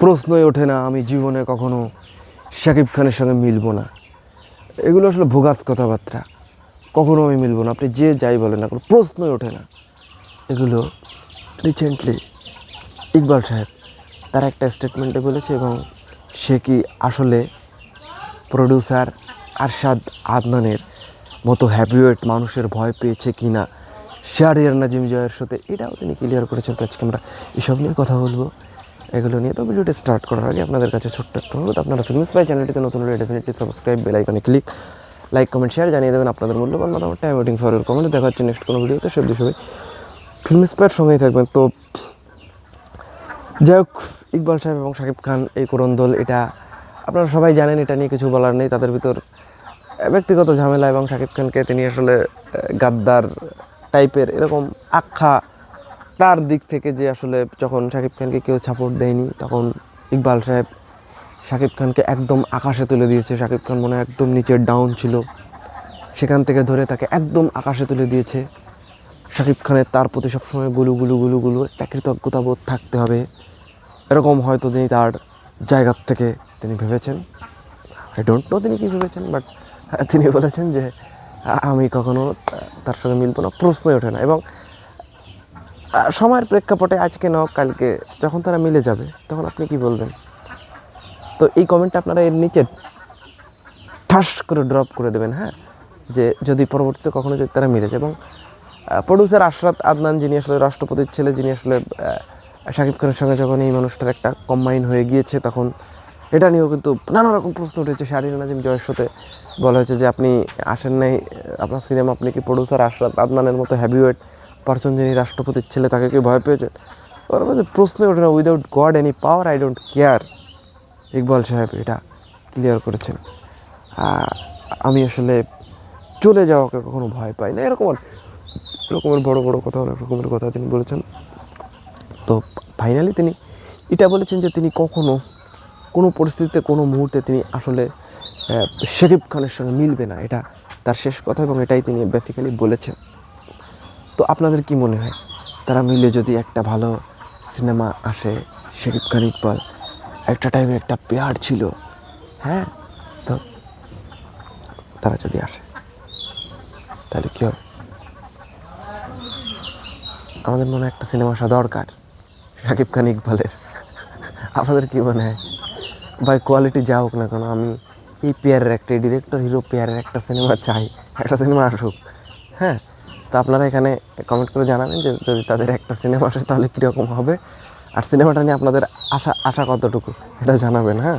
প্রশ্নই ওঠে না, আমি জীবনে কখনো শাকিব খানের সঙ্গে মিলবো না। এগুলো আসলে ভোগাস কথাবার্তা। কখনো আমি মিলবো না, আপনি যে যাই বলেন না কোনো, প্রশ্নই ওঠে না। এগুলো রিসেন্টলি ইকবাল সাহেব তার একটা স্টেটমেন্টে বলেছে এবং সে কি আসলে প্রডিউসার আরশাদ আদনানের মতো হ্যাবিওয়েট মানুষের ভয় পেয়েছে কি না? শাহরিয়ার নাজিম জয়ের সাথে এটাও তিনি ক্লিয়ার করেছেন। তো আজকে আমরা এসব নিয়ে কথা বলব। এগুলো নিয়ে। তো ভিডিওটা স্টার্ট করার আগে আপনাদের কাছে ছোট্ট একটা অনুরোধ। আপনারা ফিল্মস পাই চ্যানেলটিতে নতুন হলে ডেফিনেটলি সাবস্ক্রাইব বেল আইকনে ক্লিক লাইক কমেন্ট শেয়ার জানিয়ে দেবেন আপনাদের মূল্যবান মতামত টাইম ওয়েটিং ফর কমেন্ট দেখা হচ্ছে নেক্সট কোনো ভিডিওতে। সব সবাই ফিল্মস পাইয়ের সঙ্গেই থাকবেন। তো যাই হোক, ইকবাল সাহেব এবং শাকিব খান, এই কোরন্দল এটা আপনারা সবাই জানেন, এটা নিয়ে কিছু বলার নেই। তাদের ভিতর ব্যক্তিগত ঝামেলা এবং শাকিব খানকে তিনি আসলে গাদ্দার টাইপের এরকম আখ্যা তার দিক থেকে যে আসলে যখন শাকিব খানকে কেউ সাপোর্ট দেয়নি, তখন ইকবাল সাহেব শাকিব খানকে একদম আকাশে তুলে দিয়েছে। শাকিব খান মনে একদম নিচের ডাউন ছিল। সেখান থেকে ধরে তাকে একদম আকাশে তুলে দিয়েছে। শাকিব খানের তার প্রতি সবসময় গুলু গুলু গুলু গুলু, একটা কৃতজ্ঞতা বোধ থাকতে হবে। এরকম হয়তো তিনি তার জায়গার থেকে তিনি ভেবেছেন। আই ডোন্ট নো তিনি কী ভেবেছেন বাট তিনি বলেছেন যে, আমি কখনো তার সঙ্গে মিলবো না। প্রশ্নই ওঠে না। এবং সময়ের প্রেক্ষাপটে আজকে নাও কালকে যখন তারা মিলে যাবে, তখন আপনি কি বলবেন? তো এই কমেন্টটা আপনারা এর নিচে ঠাস করে ড্রপ করে দেবেন হ্যাঁ? যে যদি পরবর্তীতে কখনো যদি তারা মিলে যায়। এবং প্রডিউসার আশরাত আদনান যিনি আসলে রাষ্ট্রপতির ছেলে, যিনি আসলে শাকিব খানের সঙ্গে যখন এই মানুষটার একটা কম্বাইন হয়ে গিয়েছে, তখন এটা নিয়েও কিন্তু নানা রকম প্রশ্ন উঠেছে। শাহরিন নাজিম জয়ের সাথে বলা হয়েছে যে, আপনি আসেন নাই, আপনার সিনেমা আপনি কি প্রডিউসার আশরাত আদনানের মতো হ্যাভিওয়েট পার্সন যিনি রাষ্ট্রপতির ছেলে, তাকে কি ভয় পেয়েছেন? ওর মধ্যে প্রশ্ন ওঠে না without God any power I don't care Iqbal সাহেব এটা ক্লিয়ার করেছেন। আমি আসলে চলে যাওয়াকে কখনো ভয় পাই না। এরকম এরকমের বড় বড় কথা, অনেক রকমের কথা তিনি বলেছেন। তো ফাইনালি তিনি এটা বলেছেন যে তিনি কখনো কোনো পরিস্থিতিতে, কোনো মুহূর্তে তিনি আসলে শাকিব খানের সঙ্গে মিলবে না। এটা তার শেষ কথা এবং এটাই তিনি বেসিক্যালি বলেছেন। তো আপনাদের কি মনে হয়? তারা মিলে যদি একটা ভালো সিনেমা আসে, শাকিব খান ইকবাল একটা টাইমে একটা পেয়ার ছিল হ্যাঁ? তো তারা যদি আসে, তাহলে কী হবে? আমাদের মনে একটা সিনেমা আসা দরকার, শাকিব খান ইকবালের। আপনাদের কী মনে হয়? ভাই কোয়ালিটি যা হোক না কেন, আমি এই পেয়ারের একটা ডিরেক্টর হিরো পেয়ারের একটা সিনেমা চাই, একটা সিনেমা আসুক হ্যাঁ? তো আপনারা এখানে কমেন্ট করে জানাবেন যে যদি তাদের একটা সিনেমা আসে তাহলে কীরকম হবে? আর সিনেমাটা নিয়ে আপনাদের আশা আশা কতটুকু? এটা জানাবেন হ্যাঁ?